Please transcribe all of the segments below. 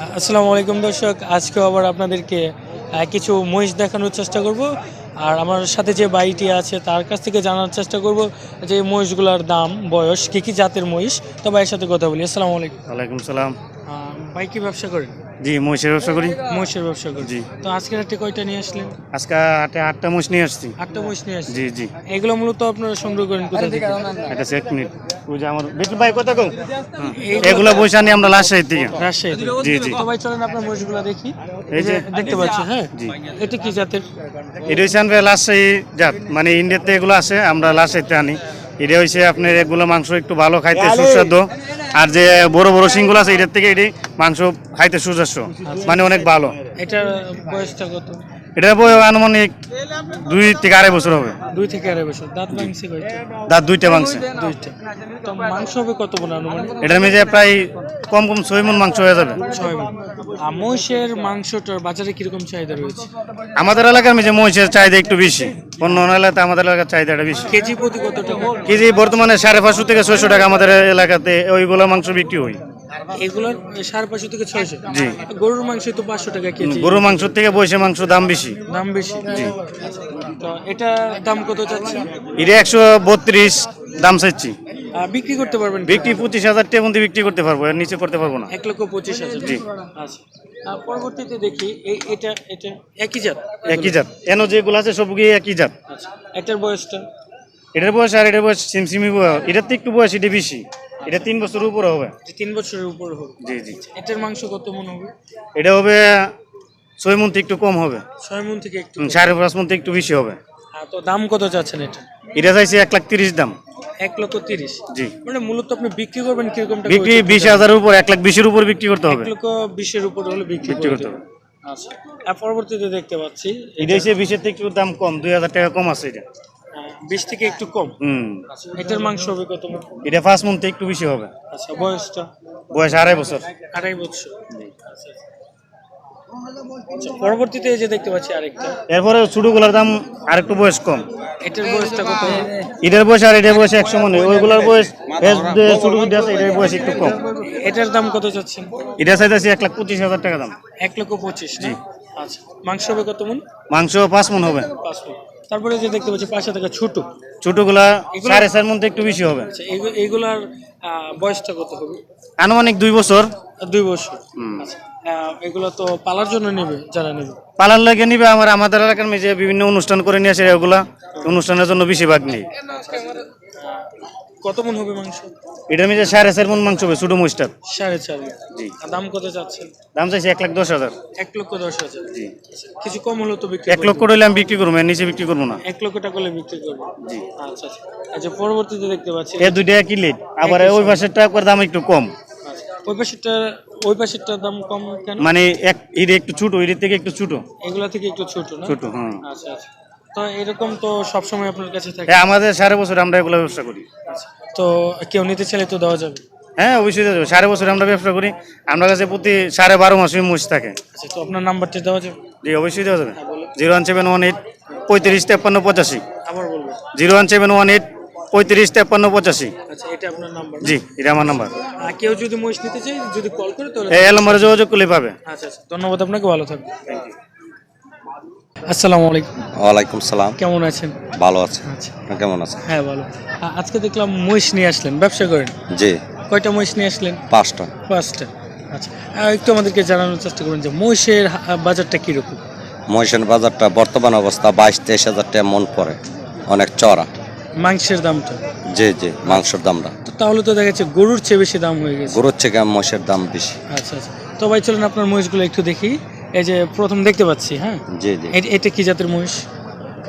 আসসালামু আলাইকুম দর্শক আজকে আবার আপনাদেরকে কিছু মহিষ দেখানোর চেষ্টা করব। আর আমার সাথে যে বাইটি আছে তার কাছ থেকে জানার চেষ্টা করব যে মহিষগুলোর দাম বয়স কী কী জাতের মহিষ। তো ভাইয়ের সাথে কথা বলি। আসসালামু আলাইকুম। আলাইকুম সালাম। ভাই কী ব্যবসা করেন? জি মহিষের ব্যবসা করি। মহিষের ব্যবসা করেন জি। তো আজকের হাটে কয়টা নিয়ে আসলেন? আজকে হাটে আটটা মহিষ নিয়ে আসছি। আটটা মহিষ নিয়ে আসছেন? জি জি। এগুলো মূলত আপনারা সংগ্রহ করেন কোথা থেকে? এটা এক মিনিট ওই যে আমার বিটুল ভাই কত কম এগুলো বসে আনি আমরা রাজশাহী থেকে রাজশাহী জি, জি। তো ভাই চলেন আপনার মহিষগুলো দেখি। এই এই যে যে- দেখতে পাচ্ছি হ্যাঁ? জি। এটা কি জাতের? এটা হচ্ছে আমরা রাজশাহী জাত। মানে ইন্ডিয়াতে এগুলো আছে আমরা রাজশাহীতে আনি। এটা হচ্ছে আপনার এগুলো মাংস একটু ভালো খাইতে সুস্বাদু। আর যে বড় বড় সিংগুলো আছে এটার থেকে এটি মাংস খাইতে সুস্বাস্য মানে অনেক ভালো। এটার বয়সটা কত? এটা বই আনুমানিক দুই থেকে আড়াই বছর হবে। দুই থেকে আড়াই বছর। দাঁত ভাঙছে দাঁত দুইটা মাংস দুইটা। তো মাংস হবে কত আনুমানিক? প্রায় কম কম ছয় মন মাংস হয়ে যাবে। ছয় মন আর মহিষের মাংসটার বাজারে কীরকম চাহিদা রয়েছে? আমাদের এলাকার মেঝে মহিষের চাহিদা একটু বেশি। অন্য এলাকাতে আমাদের এলাকার চাহিদাটা বেশি। কেজি প্রতি কত টাকা? কেজি বর্তমানে সাড়ে পাঁচশো থেকে ছয়শো টাকা আমাদের এলাকাতে ওইগুলো মাংস বিক্রি হয়। এগুলোর সাড়ে পাঁচশো থেকে ছয়শো? জি। গরুর মাংস তো পাঁচশো টাকা কেজি। গরুর মাংস থেকে বসে মাংস দাম বেশি। দাম বেশি। তো এটা দাম কত যাচ্ছে এটা একশো বত্রিশ দাম চাইছি আর বিক্রি করতে পারবেন বিক্রি পঁচিশ হাজার টাকা মধ্যে বিক্রি করতে পারব এর নিচে করতে পারব না। এক লক্ষ পঁচিশ হাজার। জি। আচ্ছা। আর পরবর্তীতে দেখি এই এটা এটা একই জাত? একই জাত। এন যেগুলো আছে সবগুলি একই জাত। আচ্ছা। এটার বয়সটা? এটার বয়স আর এটার বয়স সিমসিমি বয়স। এটার তো একটু বয়স এটা বেশি। এটা তিন বছর উপরে হবে। তিন বছরের উপর হবে। জি জি। এটার মাংস কত মন হবে? এটা হবে ছয় মন থেকে একটু কম হবে। ছয় মন থেকে একটু সাড়ে পাঁচ মন থেকে একটু বেশি হবে। তো দাম কত চাচ্ছেন এটা? এটা চাইছে এক লাখ তিরিশ দাম। এক লক্ষ তিরিশ। জি। মানে মূলত আপনি বিক্রি করবেন কীরকম বিক্রি বিশ হাজারের উপর এক লাখ বিশের উপর বিক্রি করতে হবে। এক লক্ষ বিশের উপর হলে বিক্রি করতে হবে। আচ্ছা। পরবর্তীতে দেখতে পাচ্ছি এটা হচ্ছে বিশের থেকে দাম কম দুই হাজার টাকা কম আছে এটা। বিশ থেকে একটু কম? হুম। এটার মাংস হবে কত এটা পাঁচ মন থেকে একটু বেশি হবে। আচ্ছা বয়সটা? বয়স আড়াই বছর। আড়াই বছর। আচ্ছা, পরবর্তীতে এই যে দেখতে পাচ্ছি আরেকটা। এরপরে ছোটগুলোর দাম আর একটু বয়স কম। এটার বয়সটা কত? এটার বয়স আর এটার বয়স একশো মনে ওইগুলোর বয়স ছোট আছে এটার বয়স একটু কম। এটার দাম কত চাচ্ছেন? এটা চাইতেছি এক লাখ পঁচিশ হাজার টাকা দাম। এক লক্ষ পঁচিশ না? আচ্ছা মাংস হবে কত মন? মাংস পাঁচ মন হবে। পাঁচ। তারপরে যে দেখতে পাচ্ছি পাশে থাকা ছোট। ছোটগুলা সাড়ে চার মন একটু বেশি হবে। আচ্ছা এইগুলার বয়সটা কত হবে? আনুমানিক দুই বছর। দুই বছর। আচ্ছা এগুলো তো পালার জন্য নেবে যারা নেবে। পালার লাগে নিবে আমার আমাদের এলাকার বিভিন্ন অনুষ্ঠান করে নিয়ে আসে ওগুলা অনুষ্ঠানের জন্য বেশিরভাগ নেই। কত মন হবে মাংস? এটার মেঝে সাড়ে চার মন মাংস হবে ছোট মহিষটার। সাড়ে চার জি। দাম কত চাচ্ছেন? দাম চাইছে এক লাখ দশ হাজার। এক লক্ষ দশ হাজার। জি। কিছু কম তো বিক্রি এক লক্ষ আমি বিক্রি করব এর নিচে বিক্রি করব না। এক লক্ষ টাকা হলে বিক্রি করব জি। আচ্ছা আচ্ছা। আচ্ছা পরবর্তীতে দেখতে পাচ্ছি। এ দুইটা একই লেট আবার ওই পাশেরটা একবার দাম একটু কম। আচ্ছা, ওই পাশেরটা ওই পাশেরটার দাম কম কেন? মানে এক এটা একটু ছোট এর থেকে একটু ছোট। এগুলা থেকে একটু ছোট না? ছোট হ্যাঁ। আচ্ছা আচ্ছা। তো এরকম তো সবসময় আপনার কাছে থাকে। হ্যাঁ আমাদের সাড়ে বছর আমরা এগুলো ব্যবসা করি। আচ্ছা, তো কেউ নিতে চাইলে তো দেওয়া যাবে। হ্যাঁ অবশ্যই দেওয়া যাবে। সাড়ে বছর আমরা ব্যবসা করি। আমরা কাছে প্রতি সাড়ে বারো মাসে মুষ থাকে। আচ্ছা তো আপনার নাম্বারটা দেওয়া যাবে? জি অবশ্যই দেওয়া যাবে। হ্যাঁ zero one seven one eight পঁয়ত্রিশ তেপ্পান্ন পঁচাশি। আবার বলব zero one seven one eight পঁয়ত্রিশ তেপ্পান্ন পঁচাশি। আচ্ছা এটা আপনার নাম্বার জি এটা আমার নাম্বার আর কেউ যদি মহিষ নিতে চায় যদি কল করে তাহলে এই নম্বরে যোগাযোগ করলে পাবে। আচ্ছা আচ্ছা ধন্যবাদ আপনাকে ভালো থাকবেন। আসসালামু আলাইকুম। ওয়ালাইকুম সালাম। কেমন আছেন? ভালো আছে। আচ্ছা। কেমন আছেন? হ্যাঁ ভালো। আ- আজকে দেখলাম মহিষ নিয়ে আসলেন ব্যবসা করেন। জি। কয়টা মহিষ নিয়ে আসলেন? পাঁচটা। পাঁচটা। আচ্ছা একটু আমাদেরকে জানানোর চেষ্টা করুন যে মহিষের হা- বাজারটা কীরকম? মহিষের বাজারটা বর্তমান অবস্থা বাইশ তেইশ হাজার টাকা মন পড়ে। অনেক চড়া মাংসের দামটা? জি জি মাংসের দামটা। তো তাহলে তো দেখা যাচ্ছে গরুর চেয়ে বেশি দাম হয়ে গেছে। গরুর থেকে মহিষের দাম বেশি। আচ্ছা আচ্ছা। তো ভাই চলুন আপনার মহিষগুলো একটু দেখি। এই যে প্রথম দেখতে পাচ্ছি হ্যাঁ? জি জি। এটা কি জাতের মহিষ?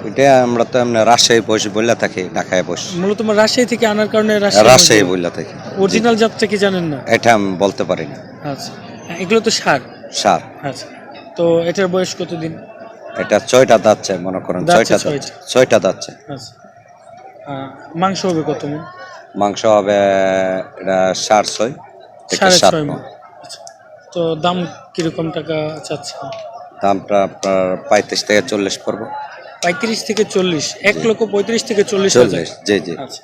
এটা আমরা তো রাজশাহী বসে বললে থাকি ঢাকায় বসে মূলত রাজশাহী থেকে আনার কারণে রাজশাহী বললে থাকি। অরিজিনাল জাতটা কি জানেন না? এটা আমি বলতে পারি না। আচ্ছা। এগুলো তো সার? সার। আচ্ছা। তো এটার বয়স কতদিন? এটা ছয়টা দাচ্ছে মনে করেন ছয়টা ছয়টা। দাচ্ছে আচ্ছা। মাংস হবে কত? মাংস হবে এটা সার ছয় থেকে সাড়ে সাত ছয়। মণ। আচ্ছা। তো দাম কীরকম টাকা চাচ্ছে দামটা আপনার পঁয়ত্রিশ থেকে চল্লিশ পড়ব। পঁয়ত্রিশ থেকে চল্লিশ এক লক্ষ পঁয়ত্রিশ থেকে চল্লিশ হাজার। চল্লিশ জি জি। আচ্ছা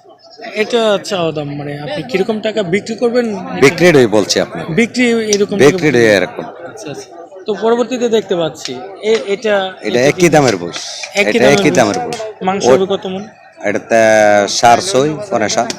এটা চাওয়া দাম মানে আপনি কীরকম টাকা বিক্রি করবেন? বিক্রিরই বলছি আপনি বিক্রি এরকম বিক্রির এরকম। আচ্ছা আচ্ছা। তো পরবর্তীতে দেখতে পাচ্ছি এ- এটা এটা একই দামের বয়স একই এটা দামের একই। দামের বয়স মাংস হবে কত মন? এটাতে সার সই পনেরো সার